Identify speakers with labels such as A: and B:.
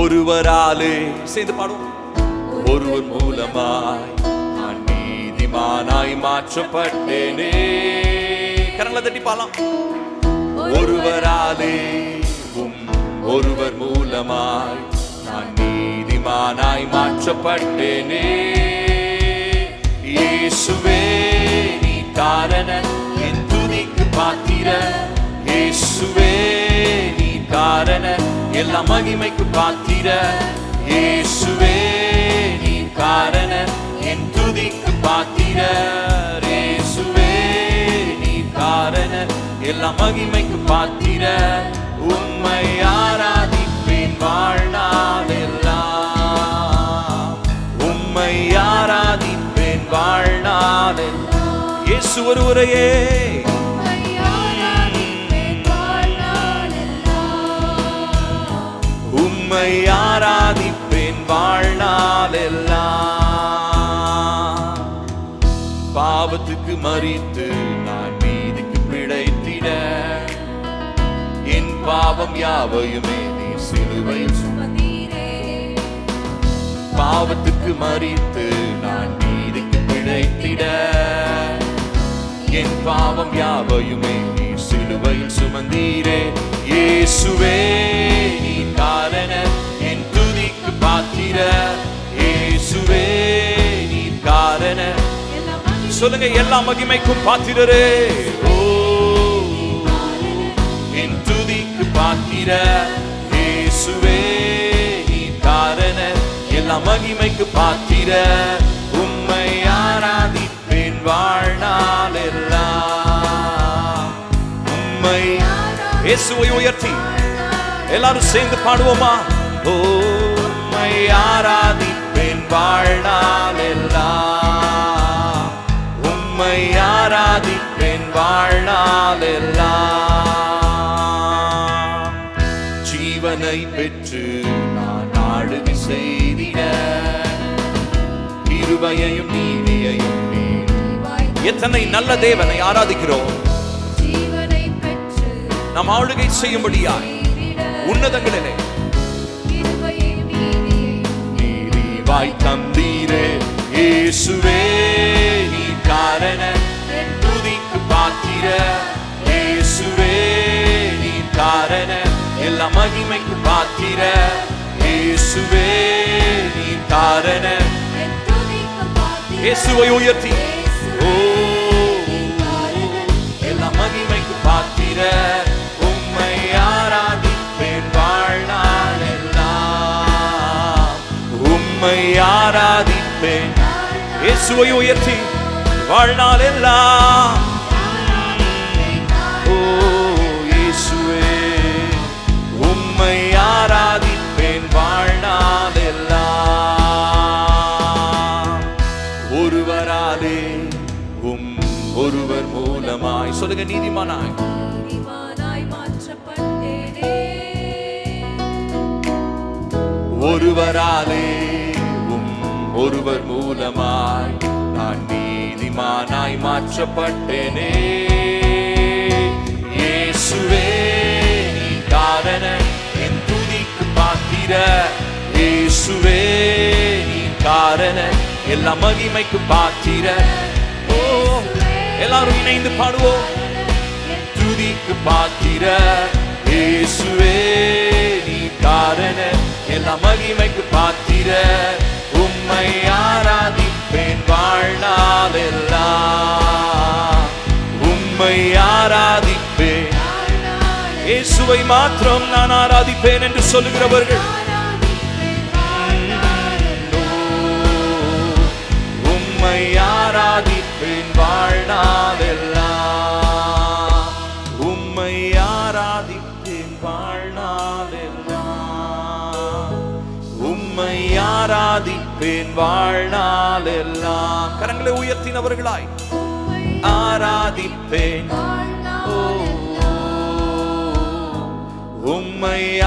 A: ஒருவராலே சேர்ந்து பாடுவோம். ஒருவர் மூலமாய் நான் நீதிமானாய் மாற்றப்பட்டேனே. கரங்களை தட்டி பாலாம் ஒருவராலே ஒருவர் மூலமாய் நான் நீதிமானாய் மாற்றப்பட்டேனே. இயேசுவே நீ காரணன் என் துதிக்கு பாத்திர இயேசுவே எல்லா மகிமைக்கு பாத்திர. இயேசுவே நீ காரணன் என் துதிக்கு பாத்திர இயேசுவே நீ காரணன் எல்லா மகிமைக்கு பாத்திர. உம்மை ஆராதிப்பேன் வாழ்நாள் எல்லாம் உம்மை ஆராதிப்பேன் வாழ்நாள் இயேசு ஒருவரையே ஆராதிப்பேன் பாவத்துக்கு மறித்து நான் நீதிக்கு பிழைத்திட. என் பாவம் யாவையுமே நீ சிலுவையில் சுமந்தீரே. பாவத்துக்கு மறித்து நான் நீதிக்கு பிழைத்திட. என் பாவம் யாவையுமே நீ சிலுவையில் சுமந்தீரே. இயேசுவே. சொல்லுங்க எல்லா மகிமைக்கும் பாத்திரரே. ஓ என் துதிக்கு பாத்திர இயேசுவே காரண எல்லா மகிமைக்கு பாத்திர. உம்மை ஆராதிப்பேன் வாழ்நாள் எல்லாம் உம்மை இயேசுவை உயர்த்தி எல்லாரும் சேர்ந்து பாடுவோமா? ஓ உம்மை ஆராதிப்பேன் வாழ்நாள் எல்லாம் உம்மை ஆராதிப்பேன் வாழ்நாள் எல்லாம் ஜீவனை பெற்று நான் ஆளுகை செய்திட. கிருபையையும் நீதியையும் எத்தனை நல்ல தேவனை ஆராதிக்கிறோம். நாம் ஆளுகை செய்யும்படியாய் உன்னதங்களிலே. நீதிவாய் தந்தீரே இயேசுவே. எல்லா மகிமைக்கு பாத்திர இயேசுவே நீ காரண இயேசுவை உயர்த்தி. ஓ எல்லா மகிமைக்கு பாத்திர உம்மை ஆராதிப்பேன் வாழ்நாள் எல்லாம் உம்மை ஆராதிப்பேன். இயேசுவை உயர்த்தி. வாழ்நாள் எல்லாம் ஒருவராலே உம் ஒருவர் மூலமாய். சொல்லுங்க நீதிமானாய். ஒருவராலே உம் ஒருவர் மூலமாய் நான் நீதிமானாய் மாற்றப்பட்டேனே. இயேசுவே நீ காரண என் துதிக்கு பாத்திர. இயேசுவே எல்லா மகிமைக்கு பாத்திர. ஓ எல்லாரும் இணைந்து பாடுவோம். துதிக்கு பாத்திர. இயேசுவே நீ காரண. எல்லா மகிமைக்கு பாத்திர. உம்மை ஆராதிப்பேன் வாழ்நாள் எல்லாம் உம்மை ஆராதிப்பேன். இயேசுவை மாத்திரம் நான் ஆராதிப்பேன் என்று சொல்லுகிறவர்கள் ஆராதிப்பேன் வாழ்நாள் எல்லாம் உம்மை ஆராதிப்பேன் வாழ்நாள் உம்மை ஆராதிப்பேன் வாழ்நாள் கரங்களை உயர்த்தினவர்களாய். ஆராதிப்பேன். உம்மை